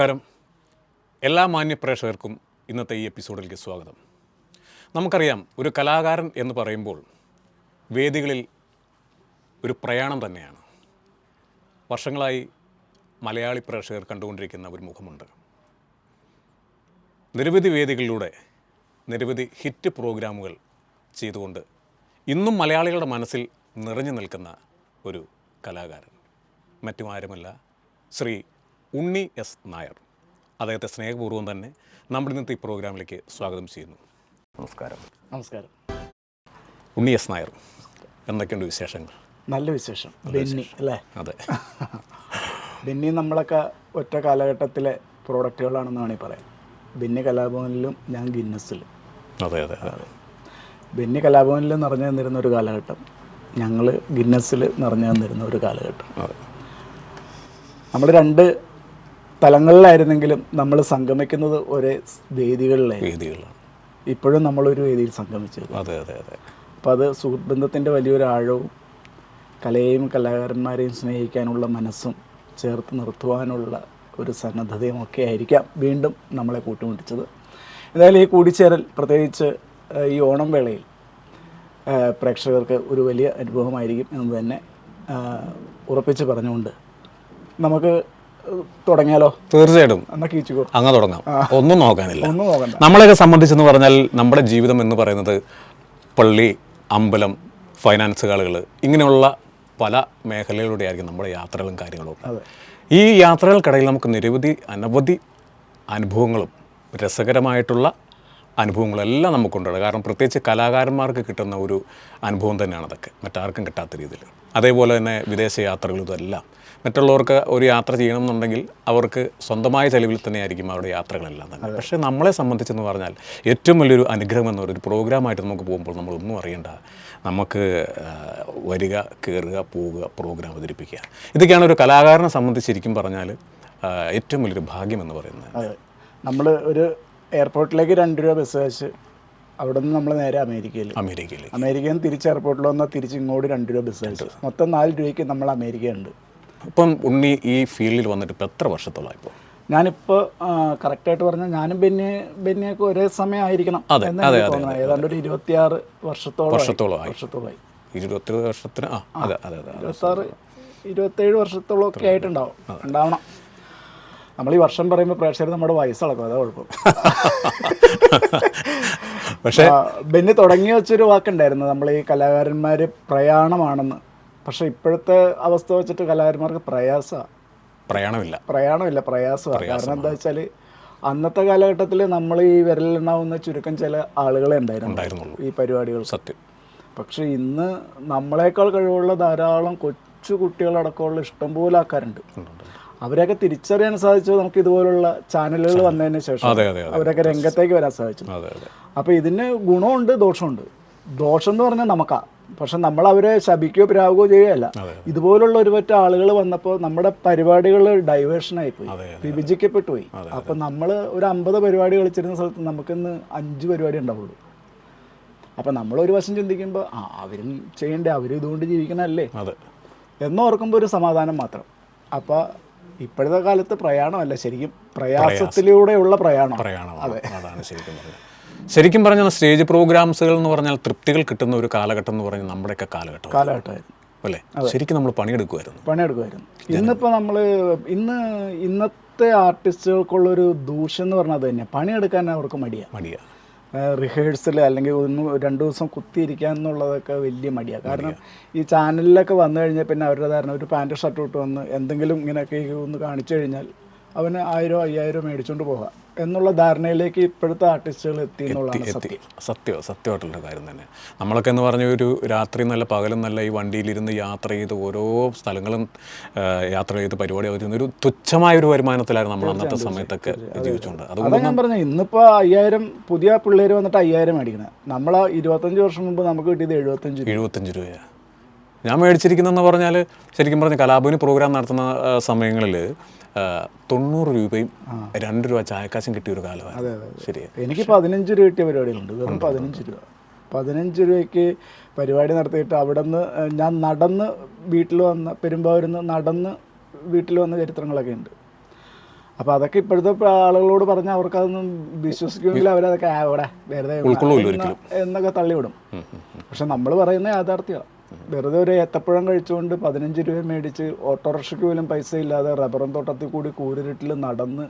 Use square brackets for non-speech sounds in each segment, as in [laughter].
നമസ്കാരം. എല്ലാ മാന്യപ്രേക്ഷകർക്കും ഇന്നത്തെ ഈ എപ്പിസോഡിലേക്ക് സ്വാഗതം. നമുക്കറിയാം ഒരു കലാകാരൻ എന്ന് പറയുമ്പോൾ വേദികളിൽ ഒരു പ്രയാണം തന്നെയാണ്. വർഷങ്ങളായി മലയാളി പ്രേക്ഷകർ കണ്ടുകൊണ്ടിരിക്കുന്ന ഒരു മുഖമുണ്ട്. നിരവധി വേദികളിലൂടെ നിരവധി ഹിറ്റ് പ്രോഗ്രാമുകൾ ചെയ്തുകൊണ്ട് ഇന്നും മലയാളികളുടെ മനസ്സിൽ നിറഞ്ഞു നിൽക്കുന്ന ഒരു കലാകാരൻ. മറ്റുമാരുമല്ല ശ്രീ ഉണ്ണി എസ് നായർ. അദ്ദേഹത്തെ സ്നേഹപൂർവം തന്നെ നമ്മുടെ ഇന്നത്തെ ഈ പ്രോഗ്രാമിലേക്ക് സ്വാഗതം ചെയ്യുന്നു. നമസ്കാരം. നമസ്കാരം. ഉണ്ണി എസ് നായർ എന്തൊക്കെയുണ്ട് വിശേഷങ്ങൾ? നല്ല വിശേഷം. ബെന്നി അല്ലേ? അതെ. [laughs] ബെന്നി നമ്മളൊക്കെ ഒറ്റ കാലഘട്ടത്തിലെ പ്രോഡക്റ്റുകളാണെന്ന് വേണമെങ്കിൽ പറയാം ബെന്നി കലാഭവനിലും ഞാൻ ഗിന്നസിലും അതെ അതെ അതെ. ബെന്നി കലാഭവനിൽ നിറഞ്ഞു തന്നിരുന്ന ഒരു കാലഘട്ടം. ഞങ്ങൾ ഗിന്നസിൽ നിറഞ്ഞു തന്നിരുന്ന ഒരു കാലഘട്ടം. അതെ. നമ്മൾ രണ്ട് തലങ്ങളിലായിരുന്നെങ്കിലും നമ്മൾ സംഗമിക്കുന്നത് ഒരേ വേദികളിലായിരുന്നു. വേദികളാണ് ഇപ്പോഴും നമ്മളൊരു വേദിയിൽ സംഗമിച്ചത് അതെ അതെ അതെ. അപ്പോൾ അത് സുഹൃത്ത് ബന്ധത്തിന്റെ വലിയൊരു ആഴവും കലയെയും കലാകാരന്മാരെയും സ്നേഹിക്കാനുള്ള മനസ്സും ചേർത്ത് നിർത്തുവാനുള്ള ഒരു സന്നദ്ധതയും ഒക്കെ ആയിരിക്കാം വീണ്ടും നമ്മളെ കൂട്ടുമുട്ടിച്ചത്. എന്തായാലും ഈ കൂടിച്ചേരൽ പ്രത്യേകിച്ച് ഈ ഓണം വേളയിൽ പ്രേക്ഷകർക്ക് ഒരു വലിയ അനുഭവമായിരിക്കും എന്ന് തന്നെ ഉറപ്പിച്ച് പറഞ്ഞുകൊണ്ട് നമുക്ക് തുടങ്ങിയാലോ? തീർച്ചയായിട്ടും. അങ്ങ് തുടങ്ങാം. ഒന്നും നോക്കാനില്ല. നമ്മളെയൊക്കെ സംബന്ധിച്ചെന്ന് പറഞ്ഞാൽ നമ്മുടെ ജീവിതം എന്ന് പറയുന്നത് പള്ളി അമ്പലം ഫൈനാൻസ് കാളുകൾ ഇങ്ങനെയുള്ള പല മേഖലകളിലൂടെ ആയിരിക്കും നമ്മുടെ യാത്രകളും കാര്യങ്ങളും ഈ യാത്രകൾക്കിടയിൽ നമുക്ക് നിരവധി അനവധി അനുഭവങ്ങളും രസകരമായിട്ടുള്ള അനുഭവങ്ങളെല്ലാം നമുക്കുണ്ട്. കാരണം പ്രത്യേകിച്ച് കലാകാരന്മാർക്ക് കിട്ടുന്ന ഒരു അനുഭവം തന്നെയാണ് അതൊക്കെ. മറ്റാർക്കും കിട്ടാത്ത രീതിയിൽ. അതേപോലെ തന്നെ വിദേശ യാത്രകളും ഇതെല്ലാം. മറ്റുള്ളവർക്ക് ഒരു യാത്ര ചെയ്യണം എന്നുണ്ടെങ്കിൽ അവർക്ക് സ്വന്തമായ ചെലവിൽ തന്നെയായിരിക്കും അവരുടെ യാത്രകളെല്ലാം തന്നെ. പക്ഷേ നമ്മളെ സംബന്ധിച്ചെന്ന് പറഞ്ഞാൽ ഏറ്റവും വലിയൊരു അനുഗ്രഹം എന്ന് പറയുന്നത് ഒരു പ്രോഗ്രാമായിട്ട് നമുക്ക് പോകുമ്പോൾ നമ്മളൊന്നും അറിയേണ്ട നമുക്ക് വരിക കയറുക പോവുക പ്രോഗ്രാം അവതരിപ്പിക്കുക. ഇതൊക്കെയാണ് ഒരു കലാകാരനെ സംബന്ധിച്ചിരിക്കും പറഞ്ഞാൽ ഏറ്റവും വലിയൊരു ഭാഗ്യം എന്ന് പറയുന്നത്. നമ്മൾ ഒരു എയർപോർട്ടിലേക്ക് രണ്ട് രൂപ ബസ് വെച്ച് അവിടെ നിന്ന് നമ്മൾ നേരെ അമേരിക്കയിൽ അമേരിക്കയിൽ അമേരിക്കയിൽ നിന്ന് തിരിച്ച് എയർപോർട്ടിൽ വന്നാൽ തിരിച്ച് ഇങ്ങോട്ട് രണ്ട് രൂപ ബസ് വെച്ച് മൊത്തം നാല് രൂപയ്ക്ക് നമ്മൾ അമേരിക്ക ഉണ്ട് ഇപ്പം ഉണ്ണി ഈ ഫീൽഡിൽ വന്നിട്ട് ഇപ്പം എത്ര വർഷത്തോളം ഇപ്പോൾ ഞാനിപ്പോൾ കറക്റ്റായിട്ട് പറഞ്ഞാൽ ഞാനും ബെന്നി ബെന്നിയൊക്കെ ഒരേ സമയം ആയിരിക്കണം അതെ, എന്ന് അതെ, എനിക്ക് തോന്നുന്നത്. ഏതാണ്ട് ഒരു ഇരുപത്തിയാറ് വർഷത്തോളം വർഷത്തോളമായി. വർഷത്തോളമായി. ഇരുപത്തി വർഷത്തിന് ആ അതെ അതെ അതെ ഇരുപത്താറ് ഇരുപത്തേഴ് വർഷത്തോളം ഒക്കെ ആയിട്ടുണ്ടാവും. ഉണ്ടാവണം. നമ്മൾ ഈ വർഷം പറയുമ്പോൾ പ്രേക്ഷകർ നമ്മുടെ വയസ്സളക്കും അതാ കുഴപ്പം. [laughs] പക്ഷേ ബെന്നി തുടങ്ങി വെച്ചൊരു വാക്കുണ്ടായിരുന്നു. നമ്മൾ ഈ കലാകാരന്മാർ പ്രയാണമാണെന്ന്. പക്ഷെ ഇപ്പോഴത്തെ അവസ്ഥ വെച്ചിട്ട് കലാകാരന്മാർക്ക് പ്രയാസ പ്രയാണമില്ല. പ്രയാണമില്ല പ്രയാസമാണ് കാരണം എന്താ വെച്ചാൽ അന്നത്തെ കാലഘട്ടത്തിൽ നമ്മൾ ഈ വിരലിലുണ്ടാവുന്ന ചുരുക്കം ചില ആളുകളെ ഉണ്ടായിരുന്നു ഉണ്ടായിരുന്നുള്ളൂ. ഈ പരിപാടികൾ. സത്യം. പക്ഷെ ഇന്ന് നമ്മളെക്കാൾ കഴിവുള്ള ധാരാളം കൊച്ചു കുട്ടികളടക്കമുള്ള ഇഷ്ടംപോലെ ആൾക്കാരുണ്ട്. അവരെയൊക്കെ തിരിച്ചറിയാൻ സാധിച്ചത് നമുക്ക് ഇതുപോലുള്ള ചാനലുകൾ വന്നതിന് ശേഷം അവരൊക്കെ രംഗത്തേക്ക് വരാൻ സാധിച്ചു. അപ്പോൾ ഇതിന് ഗുണമുണ്ട് ദോഷമുണ്ട്. ദോഷം എന്ന് പറഞ്ഞാൽ നമുക്കാ. പക്ഷെ നമ്മൾ അവരെ ശപിക്കുകയോ പ്രാവുകയോ ചെയ്യുകയല്ല. ഇതുപോലുള്ള ഒരുപറ്റ ആളുകൾ വന്നപ്പോൾ നമ്മുടെ പരിപാടികൾ ഡൈവേഷനായി പോയി വിഭജിക്കപ്പെട്ടു പോയി അപ്പം നമ്മൾ ഒരു അമ്പത് പരിപാടി കളിച്ചിരുന്ന സ്ഥലത്ത് നമുക്കിന്ന് അഞ്ച് പരിപാടി ഉണ്ടാവുള്ളൂ. അപ്പം നമ്മൾ ഒരു വശം ചിന്തിക്കുമ്പോൾ ആ അവരും ചെയ്യണ്ടേ അവരും ഇതുകൊണ്ട് ജീവിക്കണമല്ലേ എന്നോർക്കുമ്പോൾ ഒരു സമാധാനം മാത്രം. അപ്പം ഇപ്പോഴത്തെ കാലത്ത് പ്രയാണമല്ല ശരിക്കും പ്രയാസത്തിലൂടെയുള്ള പ്രയാണം അതെ. അതാണ് ശരിക്കും ശരിക്കും പറഞ്ഞാൽ സ്റ്റേജ് പ്രോഗ്രാംസുകൾ എന്ന് പറഞ്ഞാൽ തൃപ്തികൾ കിട്ടുന്ന ഒരു കാലഘട്ടം എന്ന് പറഞ്ഞാൽ നമ്മുടെയൊക്കെ കാലഘട്ടം. കാലഘട്ടമായിരുന്നു. അല്ലേ? ശരിക്കും നമ്മൾ പണിയെടുക്കുമായിരുന്നു. പണിയെടുക്കുമായിരുന്നു. ഇന്നിപ്പോൾ നമ്മൾ ഇന്ന് ഇന്നത്തെ ആർട്ടിസ്റ്റുകൾക്കുള്ളൊരു ദൂഷ്യം എന്ന് പറഞ്ഞാൽ അത് തന്നെ പണിയെടുക്കാൻ അവർക്ക് മടിയാണ് മടിയ. റിഹേഴ്സൽ അല്ലെങ്കിൽ ഒന്ന് രണ്ട് ദിവസം കുത്തിയിരിക്കുക എന്നുള്ളതൊക്കെ വലിയ മടിയാണ് കാരണം ഈ ചാനലിലൊക്കെ വന്നു കഴിഞ്ഞാൽ പിന്നെ അവരുടെ ധാരണ ഒരു പാന്റ് ഷർട്ട് ഇട്ട് വന്ന് എന്തെങ്കിലും ഇങ്ങനെയൊക്കെ ഒന്ന് കാണിച്ചു കഴിഞ്ഞാൽ അവന് ആയിരം അയ്യായിരം മേടിച്ചുകൊണ്ട് പോകാം. എന്നുള്ള ധാരണയിലേക്ക് ഇപ്പോഴത്തെ ആർട്ടിസ്റ്റുകൾ എത്തി എന്നുള്ളതാണ് എത്തി. സത്യം. സത്യം സത്യമായിട്ടുള്ള കാര്യം തന്നെ. നമ്മളൊക്കെ എന്ന് പറഞ്ഞ ഒരു രാത്രി നല്ല പകലും നല്ല ഈ വണ്ടിയിലിരുന്ന് യാത്ര ചെയ്ത് ഓരോ സ്ഥലങ്ങളും യാത്ര ചെയ്ത് പരിപാടി അവതരിക്കുന്ന ഒരു തുച്ഛമായ ഒരു വരുമാനത്തിലായിരുന്നു നമ്മൾ അന്നത്തെ സമയത്തൊക്കെ ജീവിച്ചുകൊണ്ട് അതുകൊണ്ട് അതാ. ഞാൻ പറഞ്ഞു ഇന്നിപ്പോൾ അയ്യായിരം പുതിയ പിള്ളേർ വന്നിട്ട് അയ്യായിരം മേടിക്കണത് നമ്മൾ ഇരുപത്തഞ്ച് വർഷം മുമ്പ് നമുക്ക് കിട്ടിയത് എഴുപത്തഞ്ച് എഴുപത്തഞ്ച് രൂപയാണ് ഞാൻ മേടിച്ചിരിക്കുന്നതെന്ന് പറഞ്ഞാൽ ശരിക്കും പറഞ്ഞ കലാഭവനി പ്രോഗ്രാം നടത്തുന്ന സമയങ്ങളിൽ തൊണ്ണൂറ് രൂപയും രണ്ട് രൂപ ചായക്കാശും കിട്ടിയ ഒരു കാലമാണ്. ശരി എനിക്ക് പതിനഞ്ച് രൂപ കിട്ടിയ പരിപാടികളുണ്ട്. വെറും പതിനഞ്ച് രൂപ. പതിനഞ്ച് രൂപയ്ക്ക് പരിപാടി നടത്തിയിട്ട് അവിടെ നിന്ന് ഞാൻ നടന്ന് വീട്ടിൽ വന്ന പെരുമ്പാവൂരിൽ നിന്ന് നടന്ന് വീട്ടിൽ വന്ന ചരിത്രങ്ങളൊക്കെ ഉണ്ട്. അപ്പോൾ അതൊക്കെ ഇപ്പോഴത്തെ ആളുകളോട് പറഞ്ഞാൽ അവർക്കതൊന്നും വിശ്വസിക്കുമെങ്കിൽ അവരതൊക്കെ അവിടെ വെറുതെ എന്നൊക്കെ തള്ളിവിടും. പക്ഷെ നമ്മൾ പറയുന്ന യാഥാർത്ഥ്യമാണ്. വെറുതെ ഒരു ഏത്തപ്പഴം കഴിച്ചുകൊണ്ട് പതിനഞ്ച് രൂപ മേടിച്ച് ഓട്ടോറിക്ഷയ്ക്ക് പോലും പൈസ ഇല്ലാതെ റബ്ബറും തോട്ടത്തിൽ കൂടി കൂരിരുട്ടിൽ നടന്ന്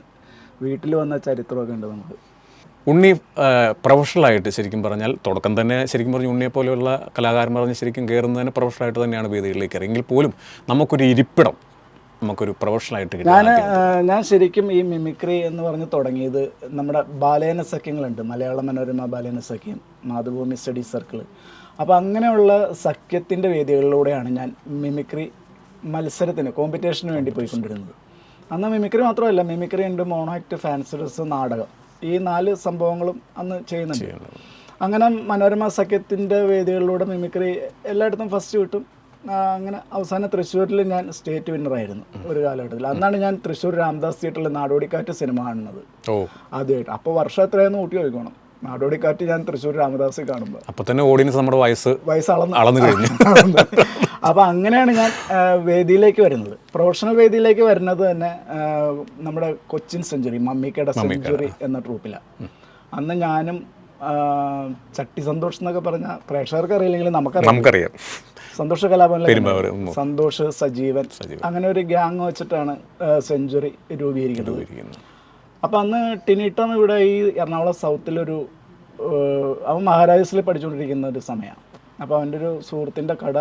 വീട്ടിൽ വന്ന ചരിത്രമൊക്കെ ഉണ്ട് നമുക്ക്. ഉണ്ണി പ്രൊഫഷണലായിട്ട് ശരിക്കും പറഞ്ഞാൽ തുടക്കം തന്നെ ശരിക്കും പറഞ്ഞു ഉണ്ണിയെ പോലെയുള്ള കലാകാരന്മാർ പറഞ്ഞ് ശരിക്കും കയറുന്നതിന് പ്രൊഫഷണലായിട്ട് തന്നെയാണ് വേദികളിലേക്ക് എങ്കിൽ പോലും നമുക്കൊരു ഇരിപ്പിടം നമുക്കൊരു പ്രൊഫഷണലായിട്ട് ഞാൻ ഞാൻ ശരിക്കും ഈ മിമിക്രി എന്ന് പറഞ്ഞ് തുടങ്ങിയത് നമ്മുടെ ബാലയന സഖ്യങ്ങളുണ്ട്. മലയാള മനോരമ ബാലയന സഖ്യം മാതൃഭൂമി സ്റ്റഡി സർക്കിൾ അപ്പോൾ അങ്ങനെയുള്ള സഖ്യത്തിന്റെ വേദികളിലൂടെയാണ് ഞാൻ മിമിക്രി മത്സരത്തിന് കോമ്പറ്റീഷന് വേണ്ടി പോയിക്കൊണ്ടിരുന്നത്. അന്ന് മിമിക്രി മാത്രമല്ല മിമിക്രി ഉണ്ട് മോണോ ആക്ട് ഫാൻസി നാടകം. ഈ നാല് സംഭവങ്ങളും അന്ന് ചെയ്യുന്നുണ്ട്. അങ്ങനെ മനോരമ സഖ്യത്തിന്റെ വേദികളിലൂടെ മിമിക്രി എല്ലായിടത്തും ഫസ്റ്റ് കിട്ടും. അങ്ങനെ അവസാനം തൃശ്ശൂരിൽ ഞാൻ സ്റ്റേറ്റ് വിന്നറായിരുന്നു ഒരു കാലഘട്ടത്തിൽ. അന്നാണ് ഞാൻ തൃശ്ശൂർ രാംദാസ് തിയേറ്ററിൽ നാടോടിക്കാറ്റ് സിനിമ കാണുന്നത്. ആദ്യമായിട്ട്. അപ്പോൾ വർഷം എത്രയാന്ന് ഊട്ടി ചോദിക്കണം. നാടോടിക്കാറ്റ് ഞാൻ തൃശ്ശൂർ രാമദാസ് കാണുമ്പോൾ അപ്പോൾ തന്നെ ഓഡിയൻസ് നമ്മുടെ വയസ്സ് വയസ്സ് അളന്ന് അളന്നു കഴിഞ്ഞു. [laughs] അപ്പോൾ അങ്ങനെയാണ് ഞാൻ വേദിയിലേക്ക് വരുന്നത്. പ്രൊഫഷണൽ വേദിയിലേക്ക് വരുന്നത് തന്നെ നമ്മുടെ കൊച്ചിൻ സെഞ്ചുറി മമ്മിക്കയുടെ സെഞ്ചുറി എന്ന ട്രൂപ്പിലാണ് അന്ന് ഞാനും ചട്ടി സന്തോഷ് എന്നൊക്കെ പറഞ്ഞ പ്രേക്ഷകർക്ക് അറിയില്ലെങ്കിലും നമുക്കറിയാം. നമുക്കറിയാം. സന്തോഷ കലാഭവനിലെ സന്തോഷ് സജീവൻ. അങ്ങനെ ഒരു ഗ്യാങ് വെച്ചിട്ടാണ് സെഞ്ചുറി രൂപീകരിക്കുന്നത്. അപ്പം അന്ന് ടിനിട്ടം ഇവിടെ ഈ എറണാകുളം സൗത്തിലൊരു അവൻ മഹാരാജസിൽ പഠിച്ചുകൊണ്ടിരിക്കുന്ന ഒരു സമയമാണ് അപ്പോൾ അവന്റെ ഒരു സുഹൃത്തിന്റെ കട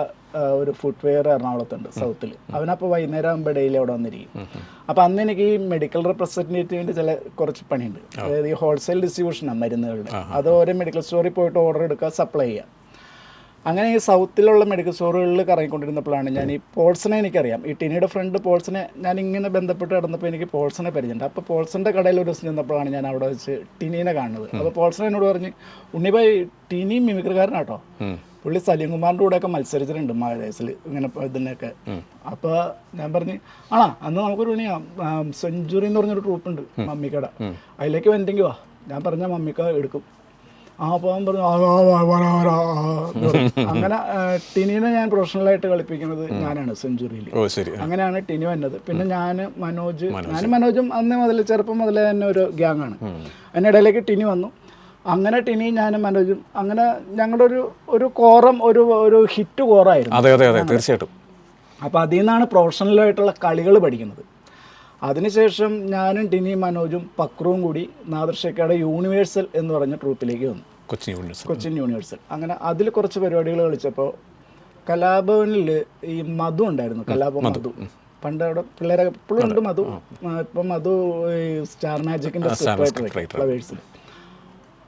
ഒരു ഫുട്വെയർ എറണാകുളത്തുണ്ട് സൗത്തിൽ. അവനപ്പോൾ വൈകുന്നേരം ആകുമ്പോൾ ഡെയിലി അവിടെ വന്നിരിക്കും. അപ്പോൾ അന്ന് എനിക്ക് ഈ മെഡിക്കൽ റെപ്രസെന്റേറ്റീവിന്റെ ചില കുറച്ച് പണിയുണ്ട്. അതായത് ഈ ഹോൾസെയിൽ ഡിസ്ട്രിബ്യൂഷനാണ് മരുന്നുകളുടെ. അത് ഓരോ മെഡിക്കൽ സ്റ്റോറിൽ പോയിട്ട് ഓർഡർ എടുക്കുക സപ്ലൈ ചെയ്യുക. അങ്ങനെ ഈ സൗത്തിലുള്ള മെഡിക്കൽ സ്റ്റോറുകളിൽ കറങ്ങിക്കൊണ്ടിരുന്നപ്പോഴാണ് ഞാൻ ഈ പോൾസിനെ എനിക്കറിയാം. ഈ ടിനിയുടെ ഫ്രണ്ട് പോൾസിനെ ഞാൻ ഇങ്ങനെ ബന്ധപ്പെട്ട് കിടന്നപ്പോൾ എനിക്ക് പോൾസിനെ പരിചയമുണ്ട്. അപ്പോൾ പോൾസിന്റെ കടയിൽ ഒരു ദിവസം ചെന്നപ്പോഴാണ് ഞാൻ അവിടെ വെച്ച് ടിനീനെ കാണുന്നത്. അപ്പോൾ പോൾസൺ എന്നോട് പറഞ്ഞ് ഉണ്ണിബായി ടിനി മിമിക്രിക്കാരനാട്ടോ. പുള്ളി സലീം കുമാറിന്റെ കൂടെയൊക്കെ മത്സരിച്ചിട്ടുണ്ട് മഹാരാജസിൽ ഇങ്ങനെ ഇതിനൊക്കെ. അപ്പോൾ ഞാൻ പറഞ്ഞ് ആണാ അന്ന് നമുക്കൊരു പണിയാ. സെഞ്ചുറി എന്ന് പറഞ്ഞൊരു ട്രൂപ്പ് ഉണ്ട് മമ്മിക്കട. അതിലേക്ക് വന്നെങ്കിൽ വാ. ഞാൻ പറഞ്ഞ മമ്മിക്ക എടുക്കും. ആ പാവം പറഞ്ഞു. അങ്ങനെ ടിനിനെ ഞാൻ പ്രൊഫഷണലായിട്ട് കളിപ്പിക്കുന്നത് ഞാനാണ് സെഞ്ചുറിയിൽ. അങ്ങനെയാണ് ടിനി വന്നത്. പിന്നെ ഞാൻ മനോജ് ഞാൻ മനോജും അന്ന് മുതൽ ചെറുപ്പം മുതലേ തന്നെ ഒരു ഗ്യാങ് ആണ് അതിന്റെ ഇടയിലേക്ക് ടിനി വന്നു. അങ്ങനെ ടിനി ഞാനും മനോജും അങ്ങനെ ഞങ്ങളുടെ ഒരു ഒരു കോറം ഒരു ഒരു ഹിറ്റ് കോറായിരുന്നു. അതെ അതെ അതെ തീർച്ചയായിട്ടും. അപ്പോൾ അതിൽ നിന്നാണ് പ്രൊഫഷണലായിട്ടുള്ള കളികൾ പഠിക്കുന്നത്. അതിനുശേഷം ഞാനും ടിനി മനോജും പക്രുവും കൂടി നാദർഷക്കയുടെ യൂണിവേഴ്സൽ എന്ന് പറഞ്ഞ ട്രൂപ്പിലേക്ക് വന്നു. കൊച്ചിൻ യൂണിവേഴ്സിറ്റി. കൊച്ചിൻ യൂണിവേഴ്സൽ അങ്ങനെ അതിൽ കുറച്ച് പരിപാടികൾ കളിച്ചപ്പോൾ കലാഭവനിൽ ഈ മധു ഉണ്ടായിരുന്നു കലാഭവൻ മധു. പണ്ട് അവിടെ പിള്ളേരെ ഇപ്പോഴും ഉണ്ട് മധു. ഇപ്പം മധു ഈ സ്റ്റാർ മാജിക്കിന്റെ. ഫ്ലവേഴ്സിൽ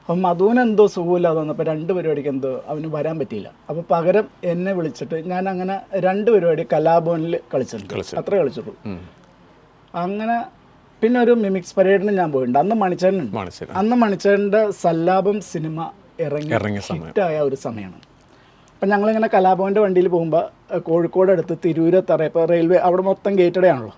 അപ്പം മധുവിന് എന്തോ സുഖമില്ലാതെ വന്നപ്പോൾ രണ്ട് പരിപാടിക്ക് എന്തോ അവന് വരാൻ പറ്റിയില്ല. അപ്പോൾ പകരം എന്നെ വിളിച്ചിട്ട് ഞാൻ അങ്ങനെ രണ്ട് പരിപാടി കലാഭവനിൽ കളിച്ചിട്ടുണ്ട്. അത്രേ കളിച്ചിട്ടുള്ളൂ അങ്ങനെ പിന്നെ ഒരു മിമിക്സ് പരേഡിന് ഞാൻ പോയിട്ടുണ്ട്. അന്ന് മണിച്ചേരൻ മാണിച്ചേരി അന്ന് മണിച്ചേരന്റെ സല്ലാപം സിനിമ ഇറങ്ങി ഹിറ്റായ ഒരു സമയമാണ്. അപ്പം ഞങ്ങളിങ്ങനെ കലാഭവന്റെ വണ്ടിയിൽ പോകുമ്പോൾ കോഴിക്കോട് അടുത്ത് തിരൂരത്തറ ഇപ്പോൾ റെയിൽവേ അവിടെ മൊത്തം ഗേറ്റഡ് ആണല്ലോ.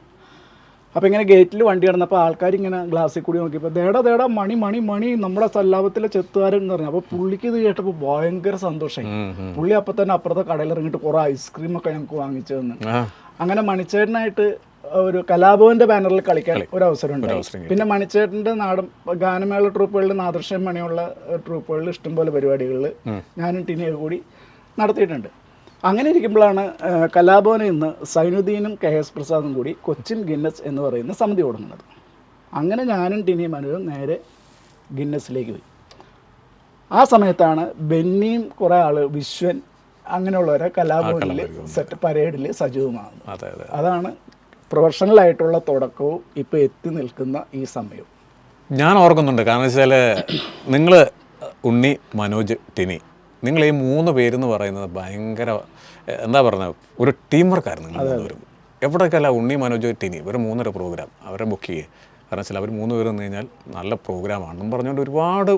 അപ്പോൾ ഇങ്ങനെ ഗേറ്റിൽ വണ്ടി കിടന്നപ്പോൾ ആൾക്കാർ ഇങ്ങനെ ഗ്ലാസ്സിൽ കൂടി നോക്കിയപ്പോൾ ദേടാ ദേടാ മണി മണി മണി നമ്മുടെ സല്ലാപത്തിലെ ചെത്തുകാരൻ എന്ന് പറഞ്ഞു അപ്പോൾ പുള്ളിക്ക് ഇത് കേട്ടപ്പോൾ ഭയങ്കര സന്തോഷമായി. പുള്ളി അപ്പം തന്നെ അപ്പുറത്തെ കടയിൽ ഇറങ്ങിയിട്ട് കുറേ ഐസ്ക്രീമൊക്കെ ഞങ്ങൾക്ക് വാങ്ങിച്ചു തന്നു. അങ്ങനെ മണിച്ചേട്ടനായിട്ട് ഒരു കലാഭവന്റെ ബാനറിൽ കളിക്കാൻ ഒരു അവസരം ഉണ്ടായി പിന്നെ മണിച്ചേട്ടന്റെ നാടൻ ഗാനമേള ട്രൂപ്പുകളിൽ നാദൃശ്യം മണിയുള്ള ട്രൂപ്പുകളിൽ ഇഷ്ടംപോലെ പരിപാടികളിൽ ഞാനും ടിനിയൊക്കെ കൂടി നടത്തിയിട്ടുണ്ട്. അങ്ങനെ ഇരിക്കുമ്പോഴാണ് കലാഭവനിൽ നിന്ന് സൈനുദ്ദീനും കെ എസ് പ്രസാദും കൂടി കൊച്ചിൻ ഗിന്നസ് എന്ന് പറയുന്ന സമിതി തുടങ്ങുന്നത് അങ്ങനെ ഞാനും ടിനിയും അനുവും നേരെ ഗിന്നസിലേക്ക് പോയി. ആ സമയത്താണ് ബെന്നിയും കുറേ ആൾ വിശ്വൻ അങ്ങനെയുള്ളവരെ കലാഭവനിൽ സെറ്റ് പരേഡിൽ സജീവമാകുന്നത്. അതെ അതെ. അതാണ് പ്രൊഫഷണലായിട്ടുള്ള തുടക്കവും ഇപ്പോൾ എത്തി നിൽക്കുന്ന ഈ സമയവും. ഞാൻ ഓർക്കുന്നുണ്ട്. കാരണം വെച്ചാൽ നിങ്ങൾ ഉണ്ണി മനോജ് ടിനി. നിങ്ങൾ ഈ മൂന്ന് പേരെന്ന് പറയുന്നത് ഭയങ്കര എന്താ പറയുന്നത് ഒരു ടീം വർക്കായിരുന്നു നിങ്ങൾ മൂന്നുപേരും. എവിടേക്കല്ല ഉണ്ണി മനോജ് ടിനി? ഇവർ മൂന്നര പ്രോഗ്രാം അവരെ ബുക്ക് ചെയ്യുക കാരണം വെച്ചാൽ അവർ മൂന്ന് പേര് വന്നു കഴിഞ്ഞാൽ നല്ല പ്രോഗ്രാമാണെന്നും പറഞ്ഞുകൊണ്ട് ഒരുപാട്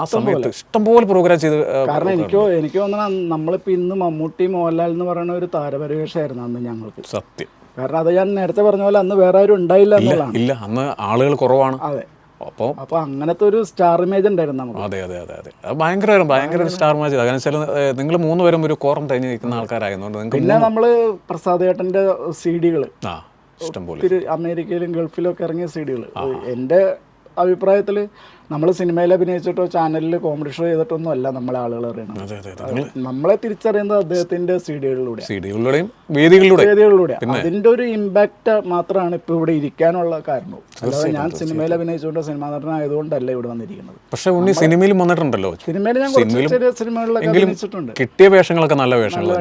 ആ സമയത്ത് ഇഷ്ടംപോലെ പ്രോഗ്രാം ചെയ്ത് കാരണം എനിക്കോ എനിക്ക് തോന്നണം നമ്മളിപ്പോൾ ഇന്ന് മമ്മൂട്ടി മോഹൻലാൽ എന്ന് പറയുന്ന ഒരു താരപരിവേഷമായിരുന്നു അന്ന് ഞങ്ങൾക്ക്. സത്യം. കാരണം അത് ഞാൻ നേരത്തെ പറഞ്ഞ പോലെ അന്ന് വേറെ ആരും ഉണ്ടായില്ല എന്നുള്ളതാണ്. ഇല്ല അന്ന് ആളുകൾ കുറവാണ്. അതെ. അപ്പോൾ അപ്പോൾ അങ്ങനത്തെ ഒരു സ്റ്റാർ ഇമേജ് ഉണ്ടായിരുന്നു നമുക്ക്. അതെ അതെ അതെ അതെ. അത് ഭയങ്കര ഭയങ്കര ഒരു സ്റ്റാർ ഇമേജ് കാരണം വെച്ചാൽ നിങ്ങൾ മൂന്ന് പേരും ഒരു കോറം തേഞ്ഞ് നിൽക്കുന്ന ആൾക്കാരായതുകൊണ്ട് നിങ്ങൾക്ക് പിന്നെ നമ്മൾ പ്രസാദ് ഏട്ടന്റെ സി ഡികൾ ഇഷ്ടംപോലെ. ഒത്തിരി അമേരിക്കയിലും ഗൾഫിലും ഒക്കെ ഇറങ്ങിയ സി ഡികൾ എന്റെ അഭിപ്രായത്തിൽ നമ്മൾ സിനിമയിൽ അഭിനയിച്ചിട്ടോ ചാനലിൽ കോമഡി ഷോ ചെയ്തിട്ടൊന്നും അല്ല നമ്മളെ ആളുകൾ അറിയണം അതെ അതെ അതെ. നമ്മളെ തിരിച്ചറിയുന്നത് അദ്ദേഹത്തിന്റെ സീഡികളിലൂടെ സി ഡികളിലൂടെയും വേദികളിലൂടെ. അതിന്റെ ഒരു ഇമ്പാക്റ്റ് മാത്രമാണ് ഇപ്പൊ ഇവിടെ ഇരിക്കാനുള്ള കാരണവും അല്ലാതെ ഞാൻ സിനിമയിൽ അഭിനയിച്ചുകൊണ്ട് സിനിമാ നടനായതുകൊണ്ടല്ല ഇവിടെ വന്നിരിക്കുന്നത്. പക്ഷേ ഉണ്ണി സിനിമയിലും വന്നിട്ടുണ്ടല്ലോ. സിനിമയിൽ ഞാൻ ചെറിയ സിനിമകളിലൊക്കെ അഭിനയിച്ചിട്ടുണ്ട്. കിട്ടിയ വേഷങ്ങളൊക്കെ നല്ല വേഷങ്ങൾ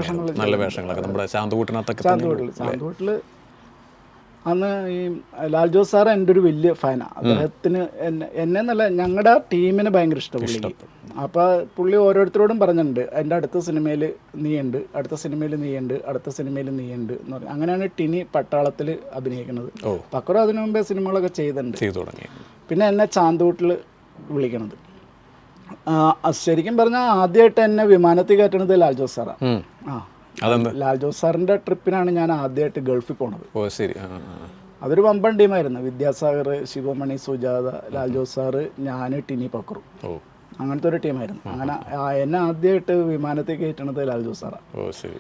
നല്ല വേഷങ്ങളൊക്കെ നമ്മുടെ ശാന്തകൂട്ടിനകത്തൊക്കെ ചാന്തോട്ടിൽ അന്ന് ഈ ലാൽ ജോസ് സാർ എന്റെ ഒരു വലിയ ഫാനാണ് അദ്ദേഹത്തിന് എന്നെ എന്നെ എന്നല്ല ഞങ്ങളുടെ ടീമിന് ഭയങ്കര ഇഷ്ടപ്പെട്ടു അപ്പൊ അപ്പോൾ പുള്ളി ഓരോരുത്തരോടും പറഞ്ഞിട്ടുണ്ട് എന്റെ അടുത്ത സിനിമയിൽ നീയുണ്ട് അടുത്ത സിനിമയിൽ നീയുണ്ട് അടുത്ത സിനിമയിൽ നീയുണ്ട് എന്ന് പറഞ്ഞു. അങ്ങനെയാണ് ടിനി പട്ടാളത്തിൽ അഭിനയിക്കുന്നത്. പക്കറോ അതിനു മുമ്പേ സിനിമകളൊക്കെ ചെയ്തിട്ടുണ്ട്. പിന്നെ എന്നെ ചാന്തൂട്ടിൽ വിളിക്കണത്. ശരിക്കും പറഞ്ഞാൽ ആദ്യമായിട്ട് എന്നെ വിമാനത്തിൽ കയറ്റണത് ലാൽ ജോസ് സാറാണ് ആ. ലാൽ ജോസ് സാറിന്റെ ട്രിപ്പിനാണ് ഞാൻ ആദ്യമായിട്ട് ഗൾഫിൽ പോണത്. ഓ ശരി. അതൊരു വമ്പൻ ടീമായിരുന്നു. വിദ്യാസാഗർ ശിവമണി സുജാത ലാൽ ജോസ് സാറ് ഞാൻ ടിനി പക്രു. അങ്ങനത്തെ ഒരു ടീമായിരുന്നു. അങ്ങനെ എന്നെ ആദ്യമായിട്ട് വിമാനത്തിൽ കയറ്റണത് ലാൽ ജോസ് സാറാണ് ഓ ശരി.